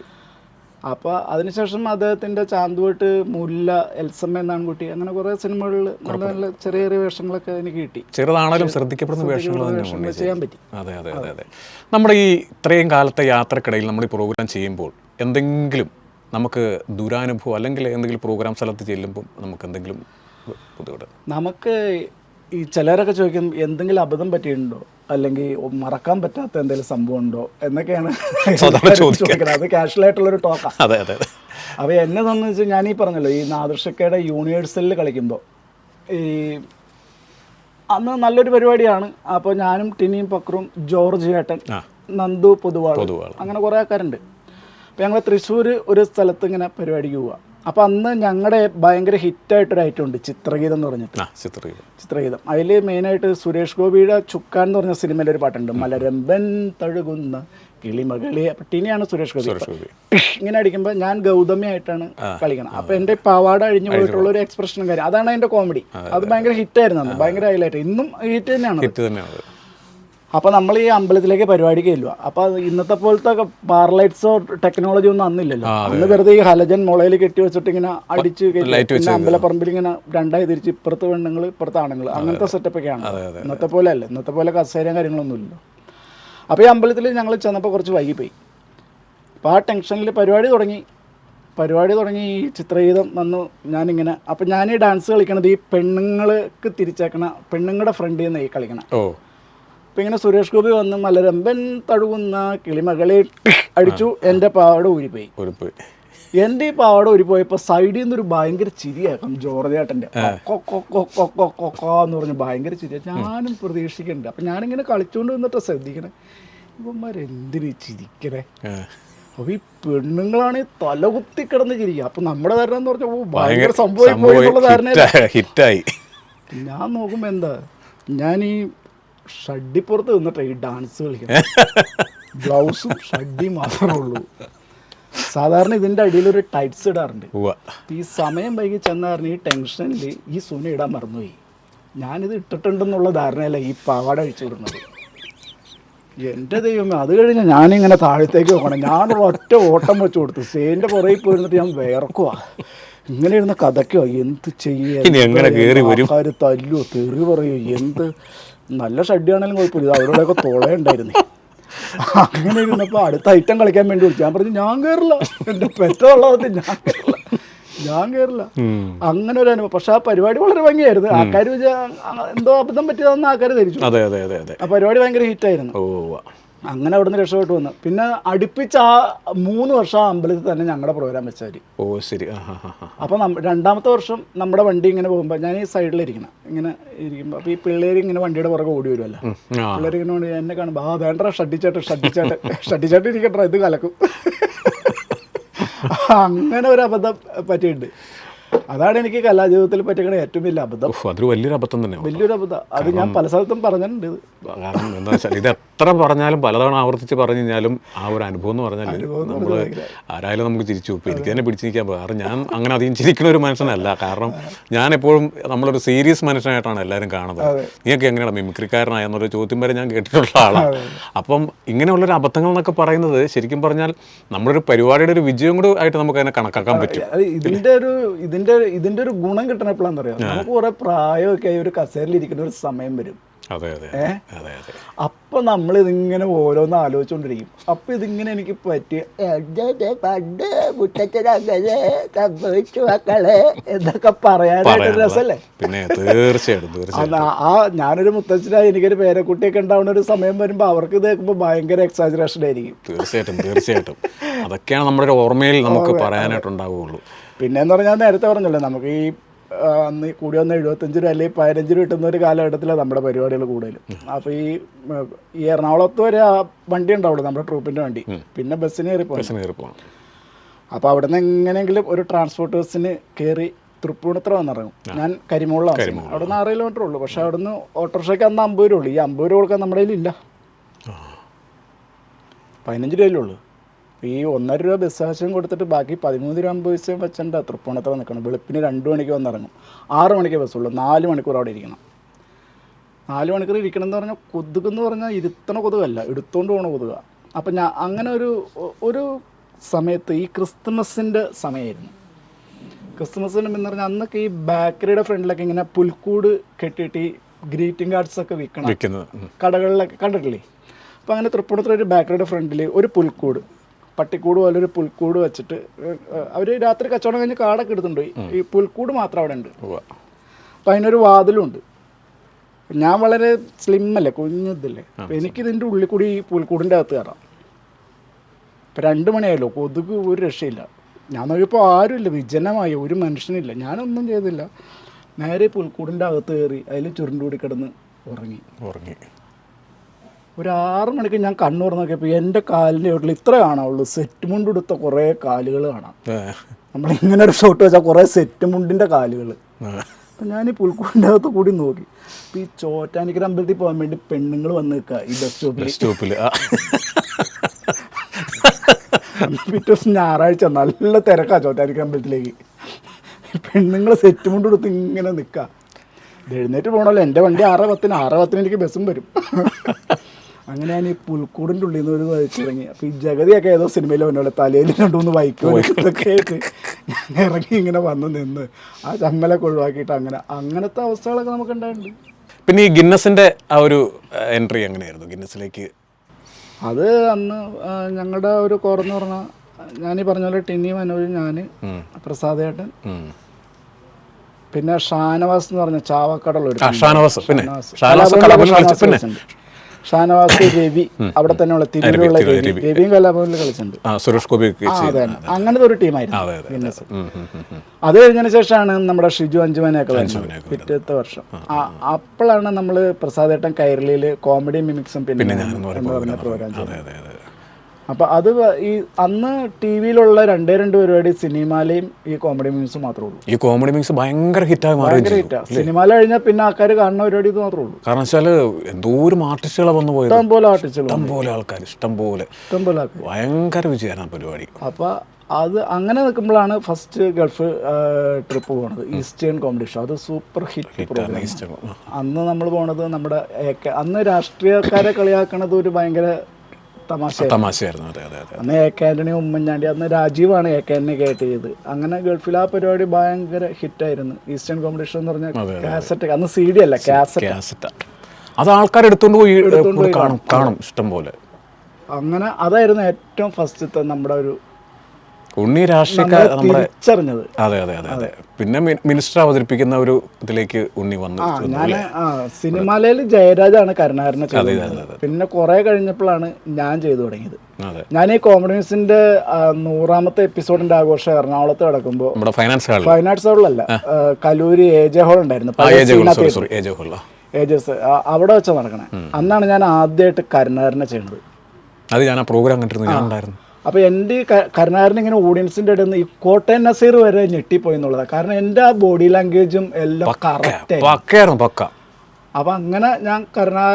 അപ്പോൾ അതിനുശേഷം അദ്ദേഹത്തിന്റെ ചാന്തുവട്ട് മുല്ല എൽസമ്മ എന്നാണ് കുട്ടി. അങ്ങനെ കുറേ സിനിമകളിൽ നല്ല നല്ല ചെറിയ ചെറിയ വേഷങ്ങളൊക്കെ എനിക്ക് കിട്ടി. ചെറുതാണെങ്കിലും ശ്രദ്ധിക്കപ്പെടുന്ന വേഷങ്ങൾ ചെയ്യാൻ പറ്റി. അതെ അതെ അതെ അതെ. നമ്മുടെ ഈ ഇത്രയും കാലത്തെ യാത്രക്കിടയിൽ നമ്മൾ ഈ പ്രോഗ്രാം ചെയ്യുമ്പോൾ എന്തെങ്കിലും നമുക്ക് ദുരാനുഭവം അല്ലെങ്കിൽ എന്തെങ്കിലും പ്രോഗ്രാം സ്ഥലത്ത് ചെല്ലുമ്പോൾ നമുക്ക് എന്തെങ്കിലും നമുക്ക് ഈ ചിലരൊക്കെ ചോദിക്കും എന്തെങ്കിലും അബദ്ധം പറ്റിയിട്ടുണ്ടോ? അല്ലെങ്കിൽ മറക്കാൻ പറ്റാത്ത എന്തെങ്കിലും സംഭവം ഉണ്ടോ? എന്നൊക്കെയാണ്. ചോദിക്കുന്നത്. അത് കാഷ്വൽ ആയിട്ടുള്ളൊരു ടോക്കാണ് അതെ അതെ അപ്പോൾ എന്നെ സംബന്ധിച്ച് ഞാൻ ഈ പറഞ്ഞല്ലോ ഈ നാദൃഷക്കയുടെ യൂണിവേഴ്സലിൽ കളിക്കുമ്പോൾ ഈ അന്ന് നല്ലൊരു പരിപാടിയാണ്. അപ്പോൾ ഞാനും ടിനിയും പക്രും ജോർജ് ഏട്ടൻ നന്ദു പൊതുവാൾ പൊതുവാൾ. അങ്ങനെ കുറേ ആൾക്കാരുണ്ട്. അപ്പോൾ ഞങ്ങൾ തൃശ്ശൂർ ഒരു സ്ഥലത്ത് ഇങ്ങനെ പരിപാടിക്ക് പോവുക അപ്പോൾ അന്ന് ഞങ്ങളുടെ ഭയങ്കര ഹിറ്റായിട്ടൊരു ഐറ്റം ഉണ്ട് ചിത്രഗീതം എന്ന് പറഞ്ഞിട്ട്. ചിത്രഗീതം. ചിത്രഗീതം. അതിൽ മെയിനായിട്ട് സുരേഷ് ഗോപിയുടെ ചുക്കാൻ എന്ന് പറഞ്ഞ സിനിമയിലൊരു പാട്ടുണ്ട്. മലരമ്പൻ തഴുകുന്ന കിളിമകളി. അപ്പം ടിനിയാണ് സുരേഷ് ഗോപി. ഇങ്ങനെ അടിക്കുമ്പോൾ ഞാൻ ഗൗതമിയായിട്ടാണ് കളിക്കണം അപ്പം എന്റെ പാവാട അഴിഞ്ഞു പോയിട്ടുള്ള ഒരു എക്സ്പ്രഷനും കാര്യം അതാണ് എന്റെ കോമഡി അത് ഭയങ്കര ഹിറ്റായിരുന്നു അന്ന്. ഭയങ്കര ഹൈലൈറ്റ് ഇന്നും ഹിറ്റ് തന്നെയാണ് ഹിറ്റ് തന്നെയാണ്. അപ്പോൾ നമ്മൾ ഈ അമ്പലത്തിലേക്ക് പരിപാടിക്ക് ചെല്ലുക അപ്പോൾ ഇന്നത്തെ പോലത്തെ പാർലൈറ്റ്സോ ടെക്നോളജി ഒന്നും അന്നില്ലല്ലോ. അന്ന് വെറുതെ ഈ ഹലജൻ മുളയിൽ കെട്ടി വെച്ചിട്ട് ഇങ്ങനെ അടിച്ച് പിന്നെ അമ്പലപ്പറമ്പിൽ ഇങ്ങനെ രണ്ടായി തിരിച്ച് ഇപ്പുറത്ത് പെണ്ണുങ്ങൾ ഇപ്പുറത്ത് ആണുങ്ങൾ അങ്ങനത്തെ സെറ്റപ്പൊക്കെയാണ് ഇന്നത്തെ പോലെ അല്ല. ഇന്നത്തെ പോലെ കസേരയും കാര്യങ്ങളൊന്നും ഇല്ലല്ലോ അപ്പോൾ ഈ അമ്പലത്തിൽ ഞങ്ങൾ ചെന്നപ്പോൾ കുറച്ച് വൈകിപ്പോയി. അപ്പോൾ ആ ടെൻഷനിൽ പരിപാടി തുടങ്ങി. പരിപാടി തുടങ്ങി ഈ ചിത്രഗീതം വന്നു. ഞാനിങ്ങനെ അപ്പം ഞാൻ ഈ ഡാൻസ് കളിക്കണത് ഈ പെണ്ണുങ്ങൾക്ക് തിരിച്ചേക്കണ പെണ്ണുങ്ങളുടെ ഫ്രണ്ടിൽ നിന്ന് ഈ കളിക്കണം. ഓ. അപ്പം ഇങ്ങനെ സുരേഷ് ഗോപി വന്ന് മലരമ്പൻ തഴുകുന്ന കിളിമകളെ അടിച്ചു എന്റെ പാവാട ഊരിപ്പോയി. ഊരിപ്പോയി. എന്റെ ഈ പാവാട ഊരിപ്പോയപ്പോൾ സൈഡിൽ നിന്നൊരു ഭയങ്കര ചിരിയാക്കാം ജോർജേട്ടന്റെ എന്ന് പറഞ്ഞ് ഭയങ്കര ചിരിയാണ് ഞാനും പ്രതീക്ഷിക്കുന്നുണ്ട്. അപ്പം ഞാനിങ്ങനെ കളിച്ചുകൊണ്ട് നിന്നിട്ട് ശ്രദ്ധിക്കണേ. ഇവന്മാരെന്തിനു ചിരിക്കണേ? അപ്പൊ അപ്പോൾ ഈ പെണ്ണുങ്ങളാണ് തലകുത്തി കിടന്ന് ചിരിക്കുക അപ്പം നമ്മുടെ ധാരണ എന്ന് പറഞ്ഞാൽ ഓ ഭയങ്കര സംഭവം ഹിറ്റായി- ഹിറ്റായി. ഞാൻ നോക്കുമ്പോൾ എന്താ ഞാൻ ഈ ഷഡ്ഡിപ്പുറത്ത് നിന്നിട്ട് ഈ ഡാൻസ് കളിക്കുന്നത്. [laughs] ബ്ലൗസും ഷഡ്ഡി മാത്രമേ ഉള്ളൂ. സാധാരണ ഇതിന്റെ അടിയിൽ ഒരു ടൈറ്റ്സ് ഇടാറുണ്ട് ഈ സമയം വൈകി ചെന്നായിരുന്നു ഈ ടെൻഷനിൽ ഈ സുന ഇടാൻ മറന്നുപോയി. ഞാനിത് ഇട്ടിട്ടുണ്ടെന്നുള്ള ധാരണയല്ല ഈ പാവാട അഴിച്ചു വിടുന്നത് എന്റെ ദൈവമേ അത് കഴിഞ്ഞ് ഞാനിങ്ങനെ താഴത്തേക്ക് നോക്കണം ഞാനൊരു ഒറ്റ ഓട്ടം വെച്ച് കൊടുത്തു. സേന്റെ പുറകിൽ പോയിരുന്നിട്ട് ഞാൻ വേർക്കുവാ ഇങ്ങനെ ഇരുന്ന് കഥയ്ക്കോ എന്ത്? ആൾക്കാർ തല്ലുവോ തെറി പറയോ എന്ത്? നല്ല ഷഡ്ഡിയാണെങ്കിലും കുഴപ്പമില്ല. അവരോടൊക്കെ തുളയുണ്ടായിരുന്നേ അങ്ങനെ ഇരുന്നപ്പോൾ അടുത്ത ഐറ്റം കളിക്കാൻ വേണ്ടി വിളിച്ചു. ഞാൻ പറഞ്ഞു ഞാൻ കയറില്ല എന്റെ പെറ്റുള്ളത് ഞാൻ കയറില്ല ഞാൻ കയറില്ല. അങ്ങനെ ഒരു അനുഭവം. പക്ഷെ ആ പരിപാടി വളരെ ഭംഗിയായിരുന്നു. ആൾക്കാർ എന്തോ അബദ്ധം പറ്റിയതെന്ന് ആൾക്കാർ ധരിച്ചു. ആ പരിപാടി ഭയങ്കര ഹിറ്റായിരുന്നു ഓ ഉവ്വ. അങ്ങനെ അവിടുന്ന് രക്ഷപ്പെട്ടു വന്നു. പിന്നെ അടുപ്പിച്ച് ആ മൂന്ന് വർഷം ആ അമ്പലത്തിൽ തന്നെ ഞങ്ങളുടെ പ്രോഗ്രാം വെച്ചാൽ ഓ ശരി. അപ്പോൾ രണ്ടാമത്തെ വർഷം നമ്മുടെ വണ്ടി ഇങ്ങനെ പോകുമ്പോൾ ഞാൻ ഈ സൈഡിലിരിക്കണം ഇങ്ങനെ ഇരിക്കുമ്പോൾ അപ്പോൾ ഈ പിള്ളേർ ഇങ്ങനെ വണ്ടിയുടെ പുറകെ ഓടി വരുമല്ലോ. പിള്ളേർ ഇങ്ങനെ എന്നെ കാണുമ്പോൾ ആ വേണ്ട ഷഡിച്ചാട്ട് ഷഡിച്ചാട്ട് ഷഡിച്ചാട്ട് ഇരിക്കട്ടെ ഇത് കലക്കും. [laughs] അങ്ങനെ ഒരു അബദ്ധം പറ്റിയിട്ടുണ്ട്. അതാണ് എനിക്ക് കലാജീവിതത്തിൽ പറ്റുന്ന ഏറ്റവും വലിയ അബദ്ധം. അതൊരു വലിയൊരു അബദ്ധം തന്നെ വലിയൊരു അബദ്ധം. അത് ഞാൻ പല സ്ഥലത്തും പറഞ്ഞിട്ടുണ്ട് ഇത്. കാരണം എന്താ വെച്ചാൽ ഇത് എത്ര പറഞ്ഞാലും പലതവണ ആവർത്തിച്ച് പറഞ്ഞു കഴിഞ്ഞാലും ആ ഒരു അനുഭവം എന്ന് പറഞ്ഞാൽ നമ്മൾ ആരായാലും നമുക്ക് ചിരിച്ചു ഇപ്പം എനിക്ക് തന്നെ പിടിച്ചു നിൽക്കാൻ കാരണം ഞാൻ അങ്ങനെ അധികം ചിരിക്കുന്ന ഒരു മനുഷ്യനല്ല. കാരണം ഞാൻ എപ്പോഴും നമ്മളൊരു സീരിയസ് മനുഷ്യനായിട്ടാണ് എല്ലാവരും കാണുന്നത്. നീയൊക്കെ എങ്ങനെയാണ് മിമിക്രിക്കാരനായ എന്നൊരു ചോദ്യം വരെ ഞാൻ കേട്ടിട്ടുള്ള ആളാണ് അപ്പം ഇങ്ങനെയുള്ളൊരു അബദ്ധങ്ങൾ എന്നൊക്കെ പറയുന്നത് ശരിക്കും പറഞ്ഞാൽ നമ്മളൊരു പരിപാടിയുടെ ഒരു വിജയം കൂടെ ആയിട്ട് നമുക്ക് അതിനെ കണക്കാക്കാൻ പറ്റും. ഇതിന്റെ ഇതിന്റെ ഒരു ഇതിന്റെ ഇതിന്റെ ഇതിന്റെ ഒരു ഗുണം കിട്ടണ എപ്പോഴാന്ന് അറിയാം നമുക്ക് കുറെ പ്രായമൊക്കെ ആയി ഒരു കസേരയിൽ ഇരിക്കുന്ന ഒരു സമയം വരും. അപ്പൊ നമ്മൾ ഇതിങ്ങനെ ഓരോന്ന് ആലോചിച്ചുകൊണ്ടിരിക്കും അപ്പൊ ഇതിങ്ങനെ എനിക്ക് പറ്റിയ "എന്റെ പണ്ട് സംഭവിച്ചു മക്കളെ എന്നൊക്കെ പറയാനായിട്ട് രസല്ലേ? പിന്നെ തീർച്ചയായിട്ടും ആ- ആ ഞാനൊരു മുത്തച്ഛനായി എനിക്കൊരു പേരക്കുട്ടിയൊക്കെ ഉണ്ടാവുന്ന ഒരു സമയം വരുമ്പോൾ അവർക്ക് ഇത് കേൾക്കുമ്പോൾ ഭയങ്കര എക്സാജറേഷൻ ആയിരിക്കും. തീർച്ചയായിട്ടും തീർച്ചയായിട്ടും. അതൊക്കെയാണ് നമ്മുടെ ഓർമ്മയിൽ നമുക്ക് പറയാനായിട്ടുണ്ടാവുകയുള്ളൂ പിന്നെ എന്ന് പറഞ്ഞാൽ നേരത്തെ പറഞ്ഞല്ലോ നമുക്ക് ഈ അന്ന് കൂടി വന്ന എഴുപത്തഞ്ച് രൂപ അല്ലെങ്കിൽ പതിനഞ്ച് രൂപ കിട്ടുന്ന ഒരു കാലഘട്ടത്തിലാണ് നമ്മുടെ പരിപാടികൾ കൂടുതലും. അപ്പോൾ ഈ ഈ എറണാകുളത്ത് വരെ ആ വണ്ടി ഉണ്ടാവുള്ളൂ നമ്മുടെ ട്രൂപ്പിന്റെ വണ്ടി. പിന്നെ ബസ്സിന് കയറി പോകാം അപ്പോൾ അവിടെ നിന്ന് എങ്ങനെയെങ്കിലും ഒരു ട്രാൻസ്പോർട്ട് ബസ്സിന് കയറി തൃപ്പൂണിത്ര വന്നിറങ്ങും ഞാൻ കരിമുകളിലാണ് അവിടെ നിന്ന് ആറ് കിലോമീറ്റർ ഉള്ളൂ. പക്ഷേ അവിടെ നിന്ന് ഓട്ടോറിക്ഷയ്ക്ക് അന്ന് അമ്പത് രൂപ ഉള്ളൂ. ഈ അമ്പത് രൂപ കൊടുക്കാൻ നമ്മുടെ കയ്യിലില്ല. പതിനഞ്ച് രൂപയല്ലേ ഉള്ളൂ ഈ ഒന്നര രൂപ ബസ് ആവശ്യം കൊടുത്തിട്ട് ബാക്കി പതിമൂന്ന് രൂപ അമ്പത് പൈസ വെച്ചിട്ട് തൃപ്പൂണിത്ര നിൽക്കണം. വെളുപ്പിന് രണ്ട് മണിക്ക് വന്നിറങ്ങും. ആറ് മണിക്ക് ബസ്സുള്ളൂ നാല് മണിക്കൂർ അവിടെ ഇരിക്കണം. നാല് മണിക്കൂർ ഇരിക്കണം എന്ന് പറഞ്ഞാൽ കൊതുക് എന്ന് പറഞ്ഞാൽ ഇരുത്തണ കൊതുകല്ല. എടുത്തുകൊണ്ട് പോകണ കൊതുക. അപ്പം ഞാൻ അങ്ങനെ ഒരു ഒരു സമയത്ത് ഈ ക്രിസ്തുമസിന്റെ സമയമായിരുന്നു ക്രിസ്തുമസിന് എന്ന് പറഞ്ഞാൽ അന്നൊക്കെ ഈ ബേക്കറിയുടെ ഫ്രണ്ടിലൊക്കെ ഇങ്ങനെ പുൽക്കൂട് കെട്ടിയിട്ട് ഈ ഗ്രീറ്റിംഗ് കാർഡ്സ് ഒക്കെ വിൽക്കണം. കടകളിലൊക്കെ കണ്ടിട്ടില്ലേ? അപ്പോൾ അങ്ങനെ തൃപ്പൂണിത്തുറ ഒരു ബേക്കറിയുടെ ഫ്രണ്ടിൽ ഒരു പുൽക്കൂട്. പട്ടിക്കൂട് പോലെ ഒരു പുൽക്കൂട് വെച്ചിട്ട് അവർ രാത്രി കച്ചവടം കഴിഞ്ഞ് കാടൊക്കെ എടുത്തിട്ടുണ്ട്. ഈ പുൽക്കൂട് മാത്രം അവിടെ ഉണ്ട്. അപ്പം അതിനൊരു വാതിലുണ്ട് ഞാൻ വളരെ സ്ലിം അല്ലേ കുഞ്ഞിതല്ലേ അപ്പം എനിക്കിതിന്റെ ഉള്ളിൽ കൂടി ഈ പുൽക്കൂടിന്റെ അകത്ത് കയറാം. ഇപ്പം രണ്ട് മണിയായല്ലോ കൊതുക് ഒരു രക്ഷയില്ല. ഞാൻ നോക്കിയപ്പോൾ ആരുമില്ല വിജനമായി ഒരു മനുഷ്യനില്ല. ഞാനൊന്നും ചെയ്തില്ല. നേരെ പുൽക്കൂടിന്റെ അകത്ത് കയറി അതിൽ ചുരുണ്ടുകൂടി കിടന്ന് ഉറങ്ങി. ഉറങ്ങി. ഒരു ആറ് മണിക്ക് ഞാൻ കണ്ണൂർ നോക്കിയപ്പോൾ എന്റെ കാലിന്റെ വീട്ടിൽ ഇത്ര കാണാവുള്ളൂ. സെറ്റ് മുണ്ട് എടുത്ത കുറേ കാലുകൾ കാണാം. നമ്മൾ ഇങ്ങനെ ഒരു ഷോട്ട് വെച്ചാൽ കുറേ സെറ്റ് മുണ്ടിന്റെ കാലുകൾ. അപ്പം ഞാൻ ഈ പുൽക്കൂടിന്റെ അകത്ത് കൂടി നോക്കി. അപ്പം ഈ ചോറ്റാനിക്കര അമ്പലത്തിൽ പോകാൻ വേണ്ടി പെണ്ണുങ്ങൾ വന്ന് നിൽക്കുക ഈ ബസ് സ്റ്റോപ്പിൽ സ്റ്റോപ്പിൽ ആ. പിറ്റേ ദിവസം ഞായറാഴ്ച നല്ല തിരക്കാ ചോറ്റാനിക്കര അമ്പലത്തിലേക്ക്. പെണ്ണുങ്ങൾ സെറ്റ് മുണ്ട് കൊടുത്ത് ഇങ്ങനെ നിൽക്കുക എഴുന്നേറ്റ് പോകണമല്ലോ എന്റെ വണ്ടി ആറ് പത്തിന് ആറ് പത്തിന് എനിക്ക് ബസ്സും വരും. അങ്ങനെ ഞാൻ ഈ പുൽക്കൂടിന്റെ ഉള്ളിൽ നിന്ന് ഒരു വലിച്ചിറങ്ങി അപ്പോൾ ഈ ജഗതിയൊക്കെ ഏതോ സിനിമയിൽ വന്നോളെ തലയിൽ രണ്ടുമൂന്ന് ബൈക്ക് ഇതൊക്കെ ആയിട്ട് ഞാൻ ഇറങ്ങി ഇങ്ങനെ വന്ന് നിന്ന്. ആ ചമ്മലൊക്കെ ഒഴിവാക്കിയിട്ട് അങ്ങനെ അങ്ങനത്തെ അവസ്ഥകളൊക്കെ നമുക്ക് ഉണ്ടായിട്ടുണ്ട്. പിന്നെ ഈ ഗിന്നസിന്റെ ആ ഒരു എൻട്രി എങ്ങനെയായിരുന്നു? ഗിന്നസിലേക്ക്? അത് അന്ന് ഞങ്ങളുടെ ഒരു കോറെന്ന് പറഞ്ഞാൽ ഞാനീ പറഞ്ഞ പോലെ ടിന്നി മനോജ് ഞാൻ. പ്രസാദേട്ടൻ. പിന്നെ ഷാനവാസ് എന്ന് പറഞ്ഞ ചാവക്കടൽ ഒരു ആ ഷാനവാസ്. പിന്നെ ഷാനവാസ്. ഷാനവാസ്. രവി അവിടെ തന്നെയുള്ള തിരുവിലുള്ള രവി, രവി രവി. രവിയും കലാഭവനിൽ കളിച്ചിട്ടുണ്ട്. സുരേഷ് ഗോപി അങ്ങനത്തെ ഒരു ടീമായിരുന്നു അതെ കഴിഞ്ഞതിന് ശേഷമാണ് നമ്മുടെ ഷിജു അഞ്ചുമനെയൊക്കെ വരുന്നത്. പിറ്റത്തെ വർഷം. അപ്പോഴാണ് നമ്മൾ പ്രസാദേട്ടൻ കൈരളിയിൽ കോമഡി മിമിക്സും പിന്നെ പ്രോഗ്രാം അതെ അതെ അതെ അപ്പൊ അത് ഈ അന്ന് ടി വിയിലുള്ള രണ്ടേ രണ്ട് പരിപാടി സിനിമയിലെയും ഈ കോമഡി മ്യൂസും മാത്രമേ ഉള്ളൂ. ഈ കോമഡി മീൻസ് ഭയങ്കര ഹിറ്റായി മാറി സിനിമയിൽ കഴിഞ്ഞാൽ പിന്നെ ആൾക്കാർ കാണുന്ന പരിപാടി ഇത് മാത്രമേ ഉള്ളൂ. കാരണം വെച്ചാൽ എന്തോരം ആർട്ടിസ്റ്റുകളെ വന്നു പോയത്. ഇഷ്ടംപോലെ ആർട്ടിസ്റ്റുകൾ ഇഷ്ടം പോലെ ആൾക്കാർ ഇഷ്ടം പോലെ. ഇഷ്ടം പോലെ ആൾക്കാർ ഭയങ്കര വിജയമാണ് പരിപാടി. അപ്പൊ അത് അങ്ങനെ നിൽക്കുമ്പോഴാണ് ഫസ്റ്റ് ഗൾഫ് ട്രിപ്പ് പോണത്. ഈസ്റ്റേൺ കോമഡി ഷോ അത് സൂപ്പർ ഹിറ്റ് പ്രോഗ്രാം അന്ന് നമ്മൾ പോണത് നമ്മുടെ അന്ന് രാഷ്ട്രീയക്കാരെ കളിയാക്കണത് ഒരു ഭയങ്കര തമാശ തമാശയായിരുന്നു. അതെ അതെ അതെ അന്ന് എ കെ ആന്റണി ഉമ്മൻചാണ്ടി അന്ന് രാജീവാണ് എ കെ ആന്റണി കേട്ട് ചെയ്ത് അങ്ങനെ ഗൾഫിൽ ആ പരിപാടി ഭയങ്കര ഹിറ്റ് ആയിരുന്നു ഈസ്റ്റേൺ കോമ്പറ്റീഷൻ എന്ന് പറഞ്ഞാൽ കാസറ്റ് അന്ന് സി ഡി അല്ല കാസറ്റ് കാസറ്റ അത് ആൾക്കാർ എടുത്തുകൊണ്ട് പോയി കാണും കാണും. ഇഷ്ടം പോലെ. അങ്ങനെ അതായിരുന്നു ഏറ്റവും ഫസ്റ്റത്തെ നമ്മുടെ ഒരു ഉണ്ണി രാഷ്ട്രീയക്കാർ നമ്മുടെ തിരിച്ചറിഞ്ഞത്. അതെ അതെ അതെ അതെ. പിന്നെ മിനിസ്റ്റർ അവതരിപ്പിക്കുന്ന ഒരു ഇതിലേക്ക് ഉണ്ണി വന്നു. ഞാൻ ആ സിനിമാലയിൽ ജയരാജാണ് കരുണാകരനെ ചെയ്തത്. പിന്നെ കുറെ കഴിഞ്ഞപ്പോഴാണ് ഞാൻ ചെയ്തു തുടങ്ങിയത്. ഞാൻ ഈ കോമഡി ന്യൂസിന്റെ നൂറാമത്തെ എപ്പിസോഡിന്റെ ആഘോഷം എറണാകുളത്ത് കിടക്കുമ്പോൾ നമ്മുടെ ഫൈനാൻസ് ഹാളിൽ ആർട്സ് ഹോളിലല്ല കലൂര് എ ജെ ഹോൾ ഉണ്ടായിരുന്നു. ഏജസ് അവിടെ വെച്ചാൽ നടക്കണേ. അന്നാണ് ഞാൻ ആദ്യമായിട്ട് കരുണാകരനെ ചെയ്യുന്നത് അത് ഞാൻ ആ പ്രോഗ്രാം കണ്ടിരുന്നു. ഞാൻ ഉണ്ടായിരുന്നു. അപ്പോൾ എന്റെ ഈ കരുണാകരൻ ഇങ്ങനെ ഓഡിയൻസിന്റെ ഇടയിൽ നിന്ന് ഈ കോട്ടയം നസീർ വരെ ഞെട്ടിപ്പോയി എന്നുള്ളതാണ് കാരണം എന്റെ ആ ബോഡി ലാംഗ്വേജും എല്ലാം കറക്റ്റ് പക്ക. അപ്പം അങ്ങനെ ഞാൻ കരുണാ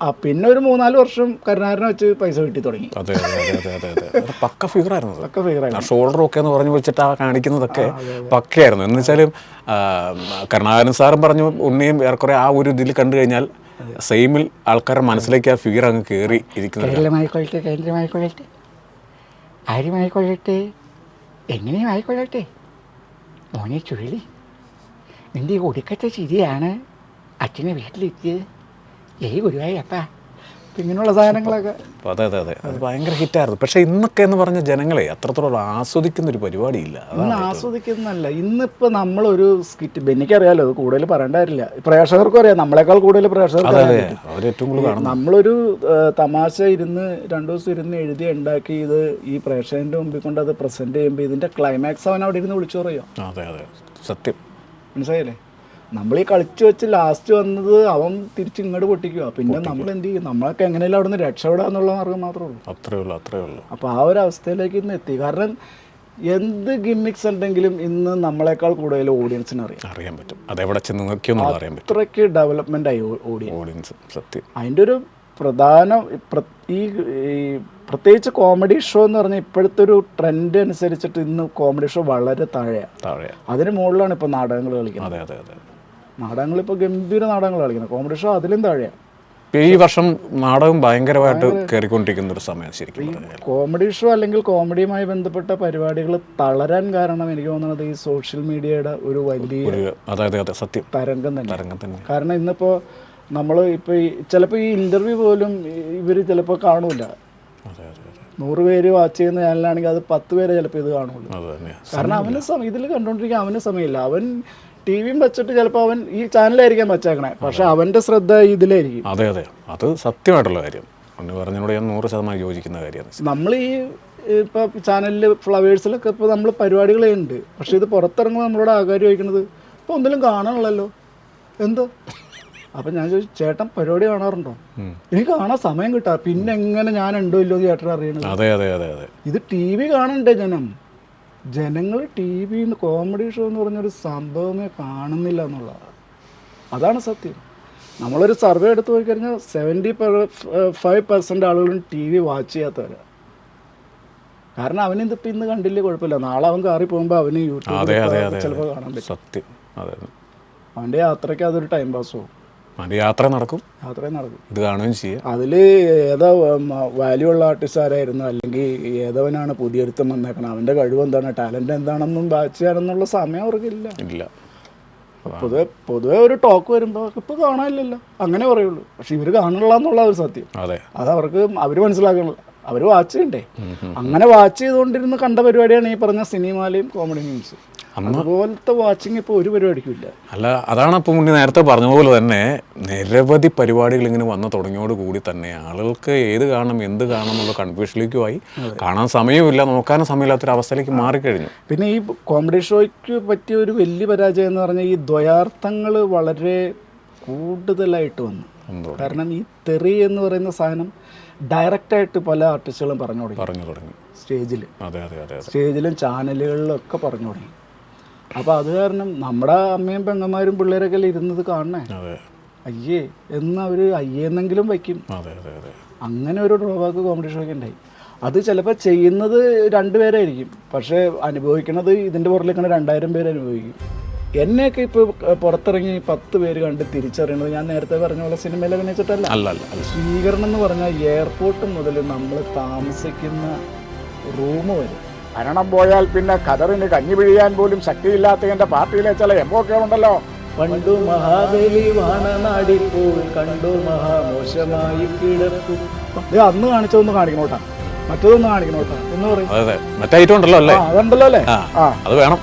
ആ പിന്നെ ഒരു മൂന്നാൽ വർഷം കരുണാകരനെ വെച്ച് പൈസ കിട്ടി തുടങ്ങി. അതെ അതെ അതെ അതെ അതെ പക്ക ഫിഗർ ആയിരുന്നു. പക്ക ഫിഗർ ഫിഗറായി ഷോൾഡർ ഒക്കെ എന്ന് പറഞ്ഞു വെച്ചിട്ട് ആ കാണിക്കുന്നതൊക്കെ പക്കയായിരുന്നു. എന്ന് വെച്ചാലും കരുണാകരൻ സാറും പറഞ്ഞു ഉണ്ണിയും ഏറെക്കുറെ ആ ഒരു ഇതിൽ കണ്ടു കഴിഞ്ഞാൽ സെയിമിൽ ആൾക്കാരുടെ മനസ്സിലേക്ക് ആ ഫിഗർ അങ്ങ് കയറി ഇരിക്കുന്നത് ആരുമായിക്കൊള്ളട്ടെ? എങ്ങനെയും ആയിക്കൊള്ളട്ടെ മോനെ ചുഴലി നിന്റെ ഈ ഒടുക്കത്തെ ചിരിയാണ് അച്ഛനെ വീട്ടിലെത്തിയത്. ഏയ് ഗുരുവായൂരപ്പ ഇങ്ങനെയുള്ള സാധനങ്ങളൊക്കെ. അതെ അതെ അതെ. അത് ഭയങ്കര ഹിറ്റായിരുന്നു. പക്ഷേ ഇന്നൊക്കെ എന്ന് പറഞ്ഞ ജനങ്ങളെ അത്രത്തോളം ആസ്വദിക്കുന്ന ഒരു പരിപാടിയില്ല. ഇന്ന് അതാണ് ആസ്വദിക്കുന്നല്ല ഇന്നിപ്പോൾ നമ്മളൊരു സ്കിറ്റ് എനിക്കറിയാലോ അത് കൂടുതൽ പറയേണ്ട കാര്യമില്ല പ്രേക്ഷകർക്കും അറിയാം നമ്മളെക്കാൾ കൂടുതൽ പ്രേക്ഷകർക്ക് നമ്മളൊരു തമാശ ഇരുന്ന് രണ്ടു ദിവസം ഇരുന്ന് എഴുതി ഉണ്ടാക്കി ഇത് ഈ പ്രേക്ഷകന്റെ മുമ്പിൽ കൊണ്ട് അത് പ്രസന്റ് ചെയ്യുമ്പോൾ ഇതിന്റെ ക്ലൈമാക്സ് അവൻ അവിടെ ഇരുന്ന് വിളിച്ചു പറയോ? അതെ അതെ. സത്യം. മനസ്സിലായില്ലേ? നമ്മൾ ഈ കളിച്ചു വെച്ച് ലാസ്റ്റ് വന്നത് അവൻ തിരിച്ച് ഇങ്ങോട്ട് പൊട്ടിക്കുക പിന്നെ നമ്മൾ എന്ത് ചെയ്യും? നമ്മളൊക്കെ എങ്ങനെയല്ല അവിടെ നിന്ന് രക്ഷപ്പെടാന്നുള്ള മാർഗം മാത്രമേ ഉള്ളൂ. അത്രേ ഉള്ളൂ അത്രേ ഉള്ളൂ. അപ്പോൾ ആ ഒരു അവസ്ഥയിലേക്ക് ഇന്ന് എത്തി. കാരണം എന്ത് ഗിമ്മിക്സ് ഉണ്ടെങ്കിലും ഇന്ന് നമ്മളെക്കാൾ കൂടുതൽ ഓഡിയൻസിന് അറിയാം. അറിയാൻ പറ്റും. അതെവിടെ ചെന്ന് നോക്കിയൊന്നും അറിയാൻ പറ്റും. അത്രയ്ക്ക് ഡെവലപ്മെന്റ് ആയി ഓഡിയൻസ് ഓഡിയൻസ് സത്യം. അതിന്റെ ഒരു പ്രധാന ഈ ഈ പ്രത്യേകിച്ച് കോമഡി ഷോ എന്ന് പറഞ്ഞാൽ ഇപ്പോഴത്തെ ഒരു ട്രെൻഡ് അനുസരിച്ചിട്ട് ഇന്ന് കോമഡി ഷോ വളരെ താഴെയാണ് താഴെയാണ് അതിന് മുകളിലാണ് ഇപ്പോൾ നാടകങ്ങൾ കളിക്കുന്നത്. അതെ അതെ അതെ. നാടകങ്ങൾ ഇപ്പോൾ ഗംഭീര നാടകങ്ങൾ കളിക്കുന്നത്. കോമഡി ഷോ അതിലും താഴെയാണ് ഈ വർഷം നാടകം ഭയങ്കരമായിട്ട് കയറിക്കൊണ്ടിരിക്കുന്ന ഒരു സമയം ശരിക്കും കോമഡി ഷോ അല്ലെങ്കിൽ കോമഡിയുമായി ബന്ധപ്പെട്ട പരിപാടികൾ തളരാൻ കാരണം എനിക്ക് തോന്നുന്നത് ഈ സോഷ്യൽ മീഡിയയുടെ ഒരു വലിയ അതായത് അതെ സത്യം. തരംഗം തന്നെ. തരംഗം തന്നെ. കാരണം ഇന്നിപ്പോൾ നമ്മൾ ഇപ്പോൾ ഈ ചിലപ്പോൾ ഈ ഇന്റർവ്യൂ പോലും ഇവർ ചിലപ്പോൾ കാണൂല. നൂറ് പേര് വാച്ച് ചെയ്യുന്ന ചാനലാണെങ്കിൽ അത് പത്ത് പേരെ ചിലപ്പോൾ ഇത് കാണുള്ളൂ. കാരണം അവന് ഇതിൽ കണ്ടുകൊണ്ടിരിക്കാൻ അവന് സമയമില്ല. അവൻ ടി വിയും വെച്ചിട്ട് ചിലപ്പോൾ അവൻ ഈ ചാനലായിരിക്കാൻ വെച്ചേക്കണേ. പക്ഷെ അവന്റെ ശ്രദ്ധ ഇതിലായിരിക്കും. അതെ അതെ. അത് സത്യമായിട്ടുള്ള കാര്യം. ഒന്ന് പറഞ്ഞതിനോട് ഞാൻ നൂറ് ശതമാനം യോജിക്കുന്ന കാര്യമാണ്. നമ്മൾ ഈ ഇപ്പോൾ ചാനലിൽ ഫ്ലവേഴ്സിലൊക്കെ ഇപ്പോൾ നമ്മൾ പരിപാടികളേ ഉണ്ട് പക്ഷെ ഇത് പുറത്തിറങ്ങുമ്പോൾ നമ്മളോട് ആകാര്യം ചോദിക്കുന്നത് ഇപ്പോൾ ഒന്നിലും കാണാനുള്ളല്ലോ? എന്തോ? അപ്പം ഞാൻ ചോദിച്ചു ചേട്ടൻ പരിപാടി കാണാറുണ്ടോ? എനിക്ക് കാണാൻ സമയം കിട്ടാ. പിന്നെ എങ്ങനെ ഞാൻ ഉണ്ടോ ഇല്ലോ ചേട്ടൻ അറിയണത് അതെ അതെ അതെ അതെ. ഇത് ടി വി കാണണ്ടേ ജനം? ജനങ്ങൾ ടി വി കോമഡി ഷോ എന്ന് പറഞ്ഞൊരു സംഭവമേ കാണുന്നില്ല എന്നുള്ളതാണ്. അതാണ് സത്യം. നമ്മളൊരു സർവേ എടുത്ത് പോയി കഴിഞ്ഞാൽ സെവന്റി ഫൈവ് പെർസെന്റ് ആളുകളും ടി വി വാച്ച് ചെയ്യാത്തവരാണ് കാരണം അവനിതിപ്പോൾ ഇന്ന് കണ്ടില്ലേ കുഴപ്പമില്ല. നാളെ അവൻ കയറി പോകുമ്പോൾ അവന് യൂട്യൂബ് ചിലപ്പോൾ കാണാൻ പറ്റും. സത്യം. അവന്റെ യാത്രയ്ക്ക് അതൊരു ടൈം പാസ് പോകും അതിന്റെ യാത്ര നടക്കും. യാത്രയും നടക്കും. ഇത് കാണുകയും ചെയ്യാം. അതിൽ ഏതാ വാല്യൂ ഉള്ള ആർട്ടിസ്റ്റ് ആരായിരുന്നു? അല്ലെങ്കിൽ ഏതവനാണ് പുതിയൊരുത്തം വന്നേക്കണം അവന്റെ കഴിവ് എന്താണ്? ടാലന്റ് എന്താണെന്നും വാച്ച് ചെയ്യാനെന്നുള്ള സമയം അവർക്കില്ല. ഇല്ല. പൊതുവെ പൊതുവെ ഒരു ടോക്ക് വരുമ്പോൾ ഇപ്പോൾ കാണാനില്ലല്ലോ. അങ്ങനെ പറയുള്ളൂ. പക്ഷെ ഇവർ കാണില്ല എന്നുള്ള ഒരു സത്യം. അതെ. അത് അവർക്ക് അവർ മനസ്സിലാക്കണില്ല അവർ വാച്ച് ചെയ്യണ്ടേ? അങ്ങനെ വാച്ച് ചെയ്തുകൊണ്ടിരുന്ന് കണ്ട പരിപാടിയാണ് ഈ പറഞ്ഞ സിനിമയിലെയും കോമഡി ന്യൂസ് അതുപോലത്തെ വാച്ചിങ് ഇപ്പോൾ ഒരു പരിപാടിക്കും ഇല്ല. അല്ല അതാണ് ഇപ്പം മുന്നേ നേരത്തെ പറഞ്ഞ പോലെ തന്നെ നിരവധി പരിപാടികൾ ഇങ്ങനെ വന്നു തുടങ്ങിയോട് കൂടി തന്നെ ആളുകൾക്ക് ഏത് കാണണം എന്ത് കാണണം എന്നുള്ള കൺഫ്യൂഷനിലേക്കും ആയി കാണാൻ സമയമില്ല നോക്കാനും സമയമില്ലാത്തൊരു അവസ്ഥയിലേക്ക് മാറിക്കഴിഞ്ഞു. പിന്നെ ഈ കോമഡി ഷോയ്ക്ക് പറ്റിയ ഒരു വലിയ പരാജയം എന്ന് പറഞ്ഞാൽ ഈ ദ്വയാർത്ഥങ്ങൾ വളരെ കൂടുതലായിട്ട് വന്നു. കാരണം ഈ തെറി എന്ന് പറയുന്ന സാധനം ഡയറക്റ്റായിട്ട് പല ആർട്ടിസ്റ്റുകളും പറഞ്ഞു തുടങ്ങി. പറഞ്ഞു തുടങ്ങി. സ്റ്റേജിൽ സ്റ്റേജിലും ചാനലുകളിലും ഒക്കെ പറഞ്ഞു തുടങ്ങി. അപ്പോൾ അത് കാരണം നമ്മുടെ അമ്മയും പെങ്ങന്മാരും പിള്ളേരൊക്കെ ഇരുന്നത് കാണണേ? അയ്യേ എന്ന് അവർ അയ്യെന്നെങ്കിലും വയ്ക്കും. അങ്ങനെ ഒരു ഡ്രോബാക്ക് കോമഡി ഒക്കെ ഉണ്ടായി. അത് ചിലപ്പോൾ ചെയ്യുന്നത് രണ്ടുപേരായിരിക്കും പക്ഷേ അനുഭവിക്കുന്നത് ഇതിന്റെ പുറത്തേക്കാണ് രണ്ടായിരം പേര് അനുഭവിക്കും. എന്നെയൊക്കെ ഇപ്പോൾ പുറത്തിറങ്ങി പത്ത് പേര് കണ്ട് തിരിച്ചറിയണത് ഞാൻ നേരത്തെ പറഞ്ഞ പോലെ സിനിമയിൽ അഭിനയിച്ചിട്ടല്ല. അല്ല സ്വീകരണം എന്ന് പറഞ്ഞാൽ എയർപോർട്ട് മുതൽ നമ്മൾ താമസിക്കുന്ന റൂം വരെ. ഭരണം പോയാൽ പിന്നെ ഖദറിന് കഞ്ഞി പിഴിയാൻ പോലും ശക്തിയില്ലാത്ത എന്റെ പാർട്ടിയിലെ ചില എംഒക്കെകളുണ്ടല്ലോ പണ്ടു മഹാബലി വാണനാടിൽ പോയി കണ്ടു മഹാമോശമായി കിടക്കും. അന്ന് കാണിച്ചതൊന്ന് കാണിക്കണോട്ടാ. മറ്റതൊന്ന് കാണിക്കണോട്ടാ. എന്ന് പറയും. മറ്റേ ഐറ്റം ഉണ്ടല്ലോ അല്ലേ? അതുണ്ടല്ലോ അല്ലേ? അത് വേണം.